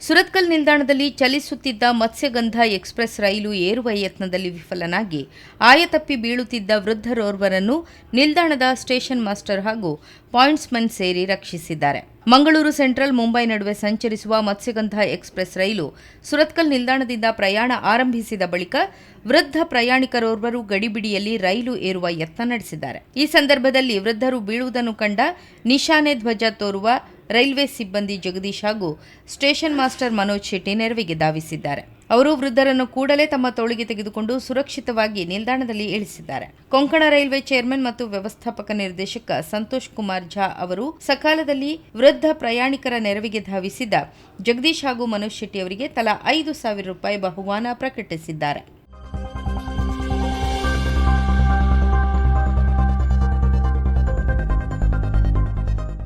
ಸುರತ್ಕಲ್ ನಿಲ್ದಾಣದಲ್ಲಿ ಚಲಿಸುತ್ತಿದ್ದ ಮತ್ಸ್ಯಗಂಧ ಎಕ್ಸ್ಪ್ರೆಸ್ ರೈಲು ಏರುವ ಯತ್ನದಲ್ಲಿ ವಿಫಲನಾಗಿ ಆಯತಪ್ಪಿ ಬೀಳುತ್ತಿದ್ದ ವೃದ್ಧರೋರ್ವರನ್ನು ನಿಲ್ದಾಣದ ಸ್ಟೇಷನ್ ಮಾಸ್ಟರ್ ಹಾಗೂ ಪಾಯಿಂಟ್ಸ್ಮನ್ ಸೇರಿ ರಕ್ಷಿಸಿದ್ದಾರೆ. ಮಂಗಳೂರು ಸೆಂಟ್ರಲ್ ಮುಂಬೈ ನಡುವೆ ಸಂಚರಿಸುವ ಮತ್ಸ್ಯಗಂಧ ಎಕ್ಸ್ಪ್ರೆಸ್ ರೈಲು ಸುರತ್ಕಲ್ ನಿಲ್ದಾಣದಿಂದ ಪ್ರಯಾಣ ಆರಂಭಿಸಿದ ಬಳಿಕ ವೃದ್ಧ ಪ್ರಯಾಣಿಕರೋರ್ವರು ಗಡಿಬಿಡಿಯಲ್ಲಿ ರೈಲು ಏರುವ ಯತ್ನ ನಡೆಸಿದ್ದಾರೆ. ಈ ಸಂದರ್ಭದಲ್ಲಿ ವೃದ್ಧರು ಬೀಳುವುದನ್ನು ಕಂಡ ನಿಶಾನೆ ಧ್ವಜ ತೋರುವ ರೈಲ್ವೆ ಸಿಬ್ಬಂದಿ ಜಗದೀಶ್ ಹಾಗೂ ಸ್ಟೇಷನ್ ಮಾಸ್ಟರ್ ಮನೋಜ್ ಶೆಟ್ಟಿ ನೆರವಿಗೆ ಧಾವಿಸಿದ್ದಾರೆ. ಅವರು ವೃದ್ಧರನ್ನು ಕೂಡಲೇ ತಮ್ಮ ತೋಳಿಗೆ ತೆಗೆದುಕೊಂಡು ಸುರಕ್ಷಿತವಾಗಿ ನಿಲ್ದಾಣದಲ್ಲಿ ಇಳಿಸಿದ್ದಾರೆ. ಕೊಂಕಣ ರೈಲ್ವೆ ಚೇರ್ಮನ್ ಮತ್ತು ವ್ಯವಸ್ಥಾಪಕ ನಿರ್ದೇಶಕ ಸಂತೋಷ್ ಕುಮಾರ್ ಝಾ ಅವರು ಸಕಾಲದಲ್ಲಿ ವೃದ್ಧ ಪ್ರಯಾಣಿಕರ ನೆರವಿಗೆ ಧಾವಿಸಿದ್ದ ಜಗದೀಶ್ ಹಾಗೂ ಮನೋಜ್ ಶೆಟ್ಟಿ ಅವರಿಗೆ ತಲಾ ಐದು ಸಾವಿರ ರೂಪಾಯಿ ಬಹುಮಾನ ಪ್ರಕಟಿಸಿದ್ದಾರೆ.